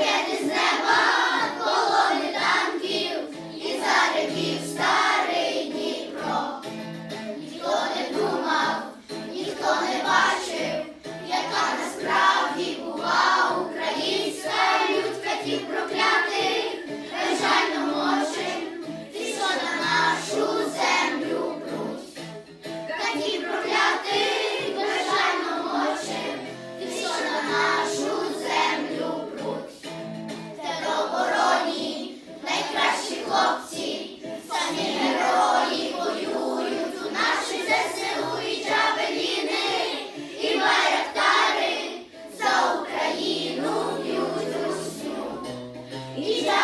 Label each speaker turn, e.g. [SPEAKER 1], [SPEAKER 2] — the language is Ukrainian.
[SPEAKER 1] ракети з неба, і зарядів старий Дніпро. Ніхто не думав, ніхто не бачив, яка насправді була українська людка ті прокляти. Lisa.